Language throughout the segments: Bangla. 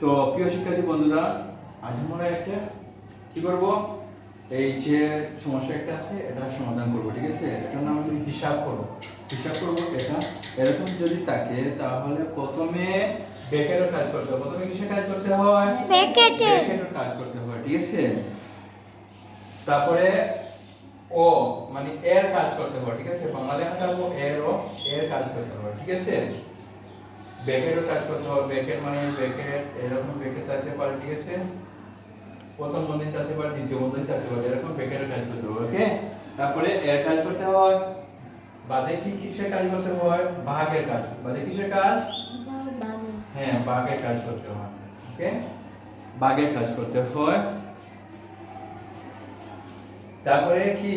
তো প্রিয় শিক্ষার্থী বন্ধুরা আজ আমরা একটা কি করব? এই যে সমস্যা একটা আছে এটা সমাধান করব ঠিক আছে? এটার নাম আমি হিসাব করব। হিসাব করব এটা। এরকম যদি থাকে তাহলে প্রথমে ব্র্যাকেটের কাজ করতে হবে। প্রথমে কিসের কাজ করতে হয়? ব্র্যাকেটে। ব্র্যাকেটের কাজ করতে হয় ঠিক আছে? তারপরে ও মানে এর কাজ করতে হয় ঠিক আছে? বাংলা লেখা থাকব এর ও এর কাজ করতে হয় ঠিক আছে? ব্যাকেটও কাজ করতে হবে। ব্যাকেট মানে ব্যাকেট এরকম ব্যাকেট থাকতে পারে ঠিক আছে প্রথম বন্ধনী থাকতে পারে দ্বিতীয় বন্ধনী থাকতে পারে এরকম ব্যাকেটের কাজ করতে হবে, ওকে? তারপরে এর কাজ করতে হয়, বাদে কি কিসের কাজ করতে হয়? ভাগের কাজ। বাদে কিসের কাজ? হ্যাঁ ভাগের কাজ করতে হয়, ওকে? ভাগের কাজ করতে হয়। তারপরে কি?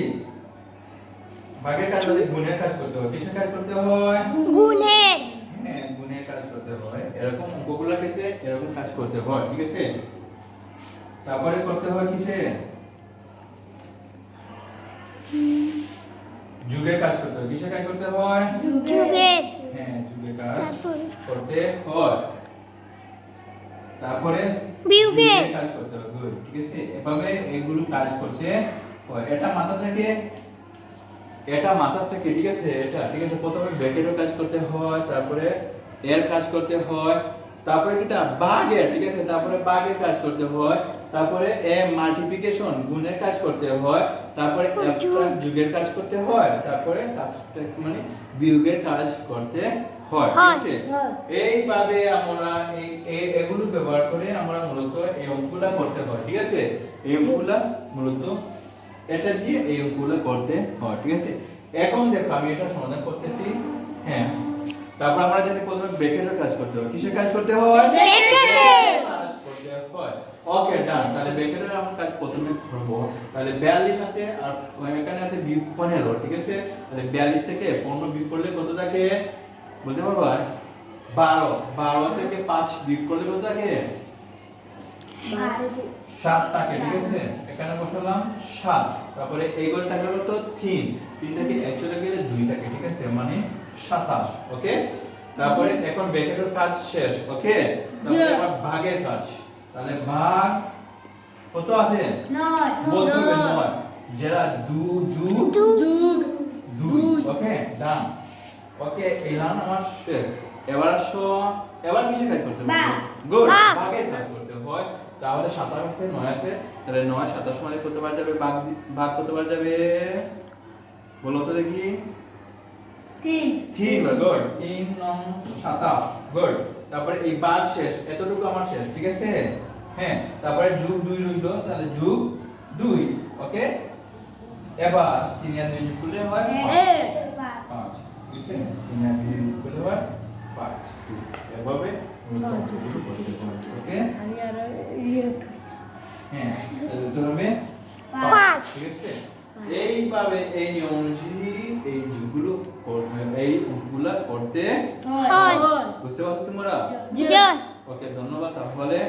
ভাগের কাজ বাদে গুণের কাজ করতে হয়। কিসের কাজ করতে হয়? গুণের হ্যাঁ গুণের কাজ করতে হয় এরকম অঙ্কগুলো পেতে এরকম কাজ করতে হয় ঠিক আছে? তারপরে করতে হয় কিসে? যুগের কাজ করতে হয়। কিসের কাজ করতে হয়? যুগের। হ্যাঁ যুগের কাজ করতে হয়। তারপরে বিয়োগের। কাজ করতে হয়। Good, ঠিক আছে? এভাবে এগুলো কাজ করতে হয়। এটা মাথা থেকে এটা মাথা থেকে ঠিক আছে? এটা ঠিক আছে? প্রথমে ব্র্যাকেটের কাজ করতে হয় তারপরে এর কাজ করতে হয়। তারপরে কি তা? বাগের ঠিক আছে? তারপরে বাগের কাজ করতে হয় তারপরে এ মাল্টিপ্লিকেশন গুণের কাজ করতে হয় তারপরে অ্যাবস্ট্রাক্ট যুগের কাজ করতে হয় তারপরে সাবস্ট্রাক্ট মানে বিয়োগের কাজ করতে হয় ঠিক আছে। এইভাবে আমরা এই এই- এগুলো ব্যবহার করে আমরা মূলত এই অঙ্কগুলা করতে হয় ঠিক আছে? এই অঙ্কগুলা মূলত এটা দিয়ে এই অঙ্কগুলো করতে হয় ঠিক আছে? এখন দেখো আমি এটা সমাধান করতেছি হ্যাঁ। তারপর আমরা জানি প্রথমে ব্রেকেটের কাজ করতে হয় কিসের কাজ করতে হয়। কাজ করতে হয় ওকে ডান তাহলে ব্রেকেটের আমরা কাজ প্রথমে করব। তাহলে 42 আছে আর এখানে আছে বিয়োগ 15 ঠিক আছে? তাহলে 42 থেকে 15 বিয়োগ করলে কত থাকে? বলতে পারবা? 12 12 থেকে 5 বিয়োগ করলে কত থাকে? সাত থাকে, ঠিক আছে? এখানে বসালাম সাত। তারপরে এই করে থাকলে কত তিন। তিন থেকে এক চলে গেলে দুই থাকে, ঠিক আছে? মানে সাতাশ ওকে তারপরে এখন ব্র্যাকেটের কাজ শেষ ওকে তারপরে এবার ভাগের কাজ। তাহলে ভাগ কত আছে? নয়। বলতে হবে নয়। যেটা দু যু যুগ দুই ওকে ডান ওকে এলাম আমার শেষ। এবার আসো এবার কিসে কাজ করতে হবে? গুড ভাগের কাজ করতে হয়। তাহলে সাতাশ আছে নয় আছে। তাহলে নয় সাতাশ মানে করতে পারা যাবে? ভাগ ভাগ করতে পারা যাবে? বলো তো দেখি। তিন। তিন গুড তিন নং সাতাশ গুড তারপরে এই ভাগ শেষ এতটুকু আমার শেষ ঠিক আছে? হ্যাঁ তারপরে যুগ দুই রইল তাহলে যুগ দুই ওকে এবার তিন আর দুই যোগ হয় পাঁচ। পাঁচ ঠিক আছে? তিন আর দুই যোগ করলে হয় পাঁচ এভাবে ওকে হ্যাঁ তাহলে উত্তর হবে পাঁচ। ঠিক আছে? এইভাবে এই নিয়ম অনুযায়ী এই যুগগুলো এই অঙ্কগুলা করতে হয়। বুঝতে পারছ তোমরা? ওকে ধন্যবাদ তাহলে।